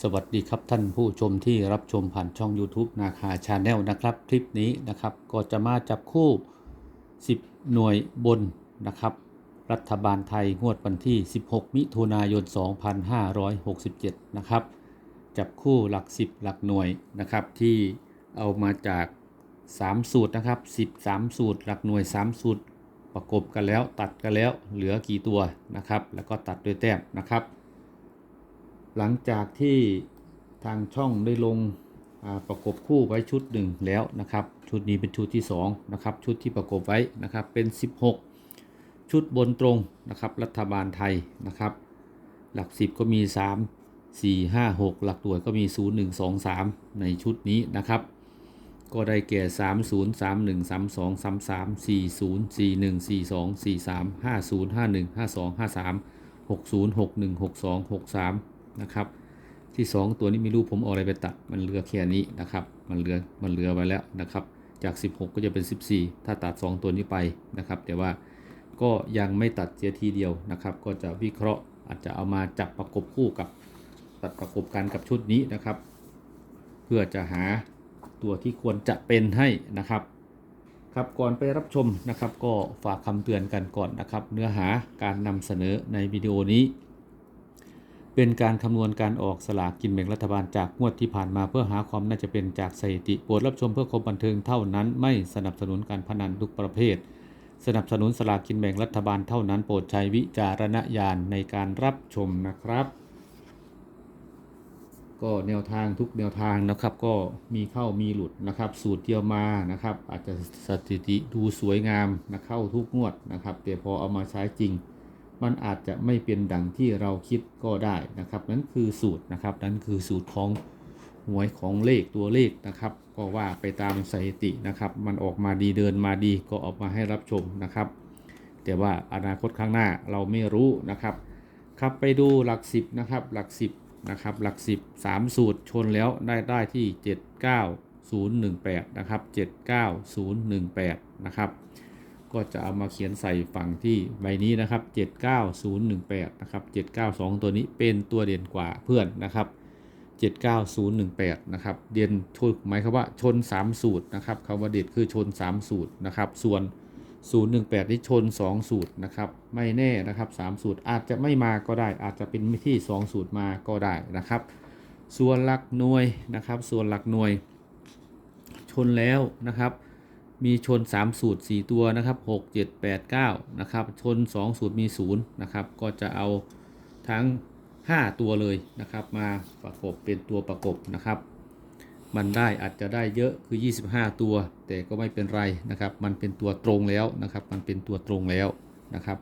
สวัสดีครับท่านผู้ชมที่รับชมผ่านช่อง YouTube นาคาชาแนลนะครับคลิปนี้นะครับก็จะมาจับคู่ 10 หน่วยบนนะครับ รัฐบาลไทยงวดวันที่ 16 มิถุนายน 2567 นะครับ จับคู่หลัก 10 หลักหน่วยนะครับที่เอามาจาก 3 สูตรนะครับ10 3สูตร หลักหน่วย 3 สูตร ประกบกันแล้วตัดกันแล้วเหลือกี่ตัวนะครับ แล้วก็ตัดด้วยแต้มนะครับ หลังจากที่ทางช่องได้ลงประกบคู่ไว้ชุดหนึ่งแล้วนะครับ ชุดนี้เป็นชุดที่2นะครับชุดที่ประกบไว้นะครับเป็น 16 ชุดบนตรงนะครับรัฐบาลไทยนะครับ หลัก 10 ก็มี 3 4 5 6 หลักหน่วยก็มี 0 1 2 3 ในชุดนี้นะครับ ก็ได้แก่ 3 0 3 1 3 2 3 3 4 0 4 1 4 2 4 3 5 0 5 1 5 2 5 3 6 0 6 1 6 2 6 3 นะครับ ที่ 2 ตัวนี้ไม่รู้ผมเอาอะไรไปตัด มันเหลือแค่นี้นะครับ มันเหลือมันเหลือไว้แล้วนะครับ จาก 16 ก็จะเป็น 14 ถ้าตัด 2 ตัวนี้ไปนะครับ แต่ว่าก็ยังไม่ตัดเสียทีเดียวนะครับ ก็จะวิเคราะห์อาจจะเอามาจับประกบคู่กับตัดประกบกันกับชุดนี้นะครับ เพื่อจะหาตัวที่ควรจะเป็นให้นะครับครับก่อนไปรับชมนะครับก็ฝากคำเตือนกันก่อนนะครับ เนื้อหาการนำเสนอในวิดีโอนี้ เป็นการคำนวณการออกสลากกินแบ่งรัฐบาลจากงวดที่ผ่านมาเพื่อหาความน่าจะเป็นจากสถิติโปรดรับชมเพื่อความบันเทิงเท่านั้น ไม่สนับสนุนการพนันทุกประเภท สนับสนุนสลากกินแบ่งรัฐบาลเท่านั้น โปรดใช้วิจารณญาณในการรับชมนะครับ ก็แนวทางทุกแนวทางนะครับก็มีเข้ามีหลุดนะครับ สูตรเดียวมานะครับ อาจจะสถิติดูสวยงามนะเข้าทุกงวดนะครับแต่พอเอามาใช้จริง มันอาจจะไม่เป็นดังที่เราคิดก็ได้นะครับ นั่นคือสูตรนะครับ นั่นคือสูตรของหวยของเลขตัวเลขนะครับ ก็ว่าไปตามสถิตินะครับ มันออกมาดีเดินมาดีก็ออกมาให้รับชมนะครับ แต่ว่าอนาคตข้างหน้าเราไม่รู้นะครับ ครับไปดูหลักสิบนะครับหลักสิบนะครับหลักสิบสามสูตรชนแล้วได้ได้ที่ 79018นะครับ79018นะครับ ก็จะเอามาเขียนใส่ฝั่งที่ใบนี้นะครับ 79018 นะครับ 792 ตัวนี้เป็นตัวเด่นกว่าเพื่อนนะครับ 79018 นะครับ เด่นชนหมายความว่าชน 3 สูตรนะครับคำว่าเด่นคือชน 3 สูตรนะครับ ส่วน 018 นี่ชน 2 สูตรนะครับ ไม่แน่นะครับ 3 สูตรอาจจะไม่มาก็ได้ อาจจะเป็นที่ 2 สูตรมาก็ได้นะครับ ส่วนหลักหน่วยนะครับ ส่วนหลักหน่วยชนแล้วนะครับ มีชน 3 สูตร 4 ตัวนะครับ 6 7 8 9 นะครับ ชน 2 สูตรมี 0 นะครับ ก็จะเอาทั้ง 5 ตัวเลยนะครับ มาประกบเป็นตัวประกบนะครับ มันได้อาจจะได้เยอะคือ 25 ตัว แต่ก็ไม่เป็นไรนะครับ มันเป็นตัวตรงแล้วนะครับ มันเป็นตัวตรงแล้วนะครับ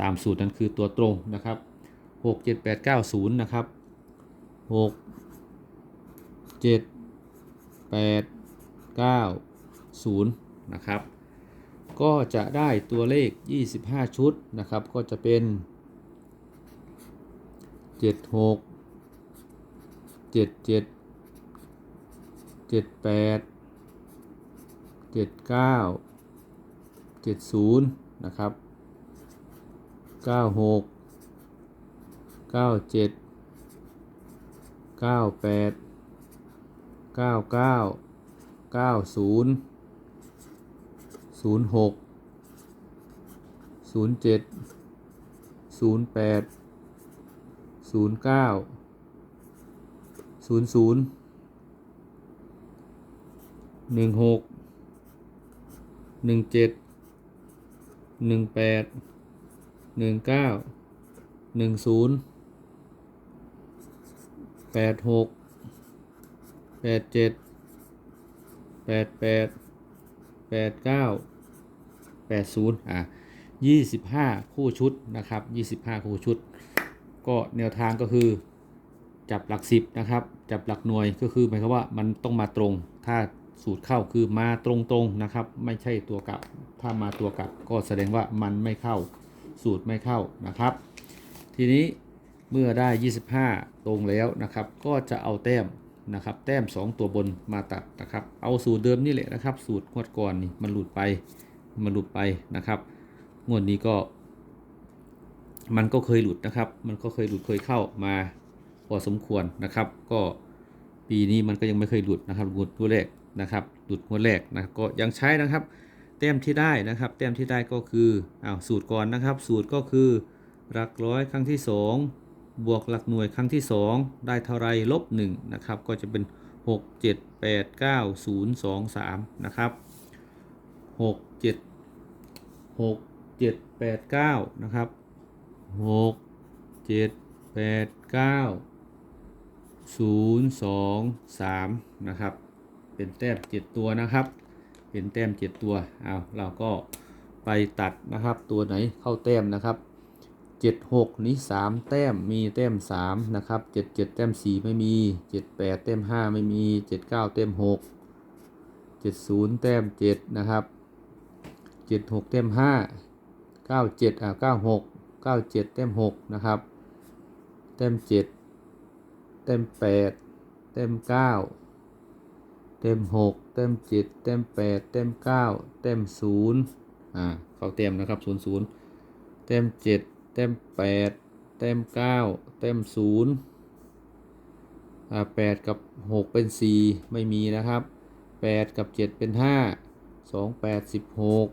ตามสูตรนั้นคือตัวตรงนะครับ 6 7 8 9 0 นะครับ 6 7 8 9 0 นะครับ ก็จะได้ตัวเลข 25 ชุดนะครับ ก็จะเป็น 76 77 78 79 70 นะครับ 96 97 98 99 90 06 07 08 09 00หนึ่งหกหนึ่งเจ็ดหนึ่งแปดหนึ่งเก้าหนึ่งศูนย์แปดหกแปดเจ็ดแปดแปดแปดเก้า แปดศูนย์อะยี่สิบห้าคู่ชุดนะครับยี่สิบห้าคู่ชุด ก็แนวทางก็คือจับหลักสิบนะครับ จับหลักหน่วยก็คือหมายความว่ามันต้องมาตรง ถ้าสูตรเข้าคือมาตรงๆนะครับ ไม่ใช่ตัวกลับ ถ้ามาตัวกลับก็แสดงว่ามันไม่เข้าสูตรไม่เข้านะครับ ทีนี้เมื่อได้ 25 ตรงแล้วนะครับ ก็จะเอาแต้มนะครับ แต้ม 2 ตัวบนมาตัดนะครับ เอาสูตรเดิมนี่แหละนะครับ สูตรงวดก่อนนี่มันหลุดไป มันหลุดไปนะครับ งวดนี้ก็ มันก็เคยหลุดนะครับ มันก็เคยหลุดเคยเข้ามาพอสมควรนะครับ ก็ปีนี้มันก็ยังไม่เคยหลุดนะครับหลุดงวดแรกนะครับหลุดงวดแรกนะก็ยังใช้นะครับแต้มที่ได้นะครับแต้มที่ได้ก็คืออ้าวสูตรก่อนนะครับ สูตรก็คือหลักร้อยครั้งที่ 2 บวกหลักหน่วยครั้งที่ 2 ได้เท่าไรลบ1นะครับก็จะเป็น 6 7 8 9 0 2 3นะครับ 6 7 6 7 8 9นะครับ6 7 8 9 0 2 3นย์สองสามนะครับ เป็นแต้ม7ตัวนะครับ เป็นแต้มเจ็ดตัวเอาเราก็ไปตัดนะครับ ตัวไหนเข้าแต้มนะครับเจ็ดหกนี้สามแต้มมีแต้มสามนะครับเจ็ดเจ็ดแต้มสี่ไม่มีเจ็ดแปดแต้มห้าไม่มีเจ็ดเก้าแต้มหกเจ็ดศูนย์แต้มเจ็ดนะครับ จ็ดหกแต้มห้าเก้าเจ็ดอ่าเก้าหกเก้าเจ็ดแต้มหกนะครับแต้มเจ็ดแต้มแปดแต้มเก้าเต็มหกเต็มเจ็ดเต็มแปดเต็มเก้าเต็มศูนย์อ่าเขาเต็มนะครับศูนย์ศูนย์เต็มเจ็ดเต็มแปดเต็มเก้าเต็มศูนย์อ่าแปดกับหกเป็นสี่ไม่มีนะครับแปดกับเจ็ดเป็นห้าสองแปดสิบหก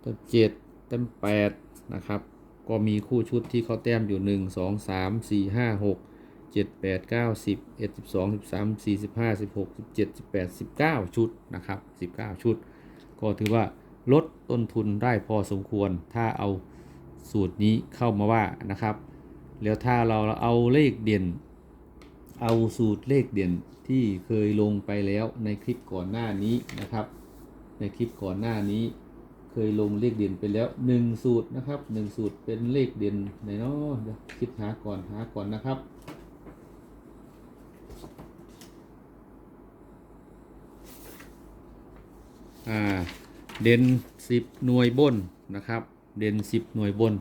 เต็มเจ็ดเต็มแปดนะครับ ก็มีคู่ชุดที่เขาแต้มอยู่หนึ่งสองสามสี่ห้าหกเจ็ดแปดเก้าสิบเอ็ดสิบสองสิบสามสี่สิบห้าสิบหกสิบเจ็ดสิบแปดสิบเก้าชุดนะครับสิบเก้าชุด ก็ถือว่าลดต้นทุนได้พอสมควร ถ้าเอาสูตรนี้เข้ามาว่านะครับ แล้วถ้าเราเอาเลขเด่น เอาสูตรเลขเด่นที่เคยลงไปแล้วในคลิปก่อนหน้านี้นะครับ ในคลิปก่อนหน้านี้ เคยลงเลขเด่นไปแล้วหนึ่งสูตรนะครับหนึ่งสูตรเป็นเลขเด่นไหนเนาะเดี๋ยวคิดหาก่อนหาก่อนนะครับอ่าเด่น10 หน่วยบนนะครับ เด่น10 หน่วยบน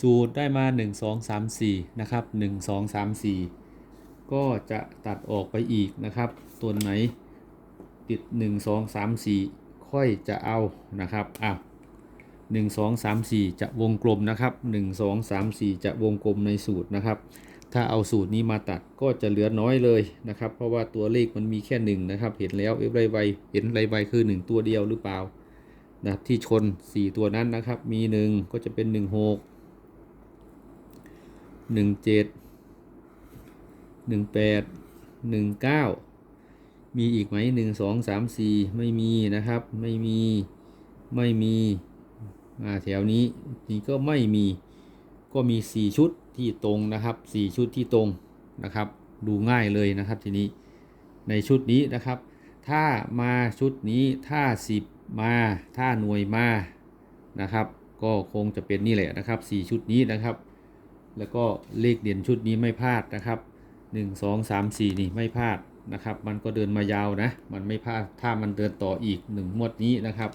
สูตรได้มา 1 2 3 4 นะครับ 1 2 3 4 ก็จะตัดออกไปอีกนะครับ ตัวไหนติด 1 2 3 4 ค่อยจะเอานะครับอ้าว1 2 3 4จะวงกลมนะครับ1 2 3 4จะวงกลมในสูตรนะครับ ถ้าเอาสูตรนี้มาตัดก็จะเหลือน้อยเลยนะครับ เพราะว่าตัวเลขมันมีแค่หนึ่งนะครับ เห็นแล้วเอฟไรไวเห็นไรไวคือ 1 ตัวเดียวหรือเปล่านะที่ชน 4 ตัวนั้นนะครับ มี 1 ก็จะเป็น 1 6 1 7 1 8 1 9 มีอีกไหม1 2 3 4ไม่มีนะครับ ไม่มีไม่มีอ่าแถวนี้นี่ก็ไม่มีก็มี 4 ชุดที่ตรงนะครับ 4 ชุดที่ตรงนะครับ ดูง่ายเลยนะครับทีนี้ในชุดนี้นะครับ ถ้ามาชุดนี้ถ้า 10 มาถ้าหน่วยมานะครับ ก็คงจะเป็นนี่แหละนะครับ 4 ชุดนี้นะครับ แล้วก็เลขเด่นชุดนี้ไม่พลาดนะครับ 1 2 3 4 นี่ไม่พลาด นะครับ มันก็เดินมายาวนะ มันไม่พลาดถ้ามันเดินต่ออีก1งวดนี้นะครับ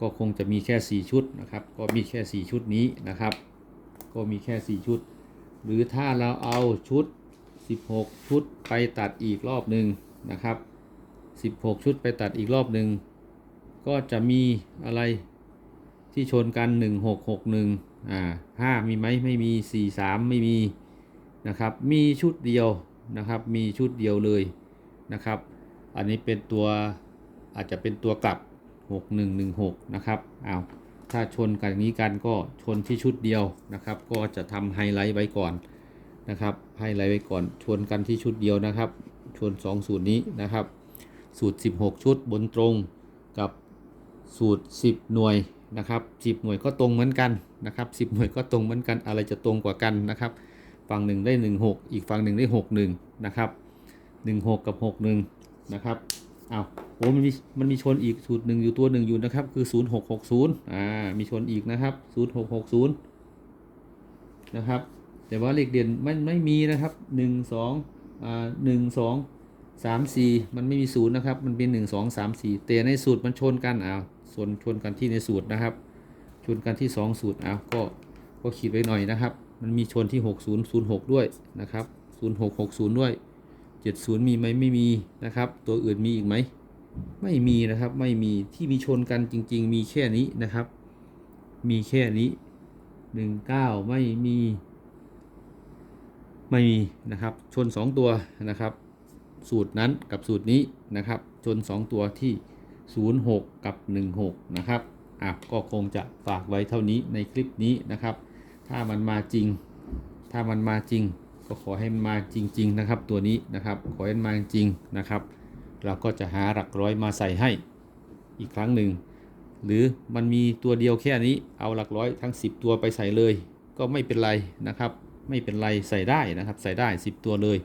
ก็คงจะมีแค่ 4 ชุดนะครับ ก็มีแค่ 4 ชุดนี้นะครับ ก็มีแค่ 4 ชุด หรือถ้าเราเอาชุด 16 ชุดไปตัดอีกรอบหนึ่งนะครับ 16 ชุดไปตัดอีกรอบหนึ่งก็จะมีอะไรที่ชนกัน 1661 อ่า 5 มีไหมไม่มี 43 ไม่มีนะครับ มีชุดเดียวนะครับ มีชุดเดียวเลย นะครับ อันนี้เป็นตัวอาจจะเป็นตัวกลับ 6116 นะครับอ้าวถ้าชนกันอย่างนี้กันก็ชนที่ชุดเดียวนะครับ ก็จะทำไฮไลท์ไว้ก่อนนะครับ ไฮไลท์ไว้ก่อน ชนกันที่ชุดเดียวนะครับ ชน2สูตรนี้นะครับ สูตร 16 ชุดบนตรงกับสูตร 10 หน่วยนะครับ10 หน่วยก็ตรงเหมือนกันนะครับ10 หน่วยก็ตรงเหมือนกัน อะไรจะตรงกว่ากันนะครับ ฝั่งหนึ่งได้ 16 อีกฝั่งหนึ่งได้ 61 นะครับ 16 กับ 61 นะครับอ้าวโอ้มันมีมันมีชนอีกสูตรหนึ่งอยู่ตัวหนึ่งอยู่นะครับ คือ 0660 อ่า มีชนอีกนะครับ 0660 นะครับ แต่ว่าเลขเด่นไม่ไม่มีนะครับ 1 2อ่า1 2 3 4 มันไม่มีศูนย์นะครับ มันเป็น 1 2 3 4 แต่ในสูตรมันชนกันอ้าวส่วนชนกันที่ในสูตรนะครับ ชนกันที่ 2 สูตรอ้าวก็ก็ขีดไว้หน่อยนะครับ มันมีชนที่ 6006 ด้วยนะครับ 0660 ด้วย 70 มีไหมไม่มีนะครับ ตัวอื่นมีอีกไหม ไม่มีนะครับไม่มีที่มีชนกันจริง ๆ มีแค่นี้นะครับ มีแค่นี้ 19 ไม่มี ไม่มีนะครับ ชน 2 ตัวนะครับ สูตรนั้นกับสูตรนี้นะครับ ชน 2 ตัวที่ 06 กับ 16 นะครับอะก็คงจะฝากไว้เท่านี้ในคลิปนี้นะครับ ถ้ามันมาจริง ถ้ามันมาจริง ก็ขอให้มันมาจริง ๆ นะครับ ตัวนี้นะครับ ขอให้มันมาจริงนะครับ เราก็จะหาหลักร้อยมาใส่ให้อีกครั้งหนึ่ง หรือมันมีตัวเดียวแค่นี้เอาหลักร้อยทั้ง 10 ตัวไปใส่เลย ก็ไม่เป็นไรนะครับ ไม่เป็นไรใส่ได้นะครับ ใส่ได้ 10 ตัวเลย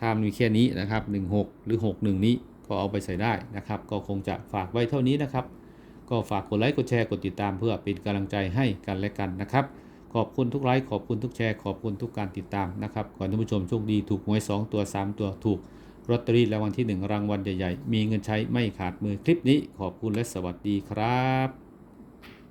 ถ้ามันมีแค่นี้นะครับ16 หรือ 61 นี้ก็เอาไปใส่ได้นะครับ ก็คงจะฝากไว้เท่านี้นะครับ ก็ฝากกดไลค์กดแชร์กดติดตามเพื่อเป็นกำลังใจให้กันและกันนะครับ ขอบคุณทุกไลค์ขอบคุณทุกแชร์ขอบคุณทุกการติดตามนะครับขอท่านผู้ชมโชคดีถูกหวย 2 ตัว 3 ตัวถูกลอตเตอรี่รางวัลที่ 1 รางวัลใหญ่ๆ มีเงินใช้ไม่ขาดมือคลิปนี้ขอบคุณและสวัสดีครับ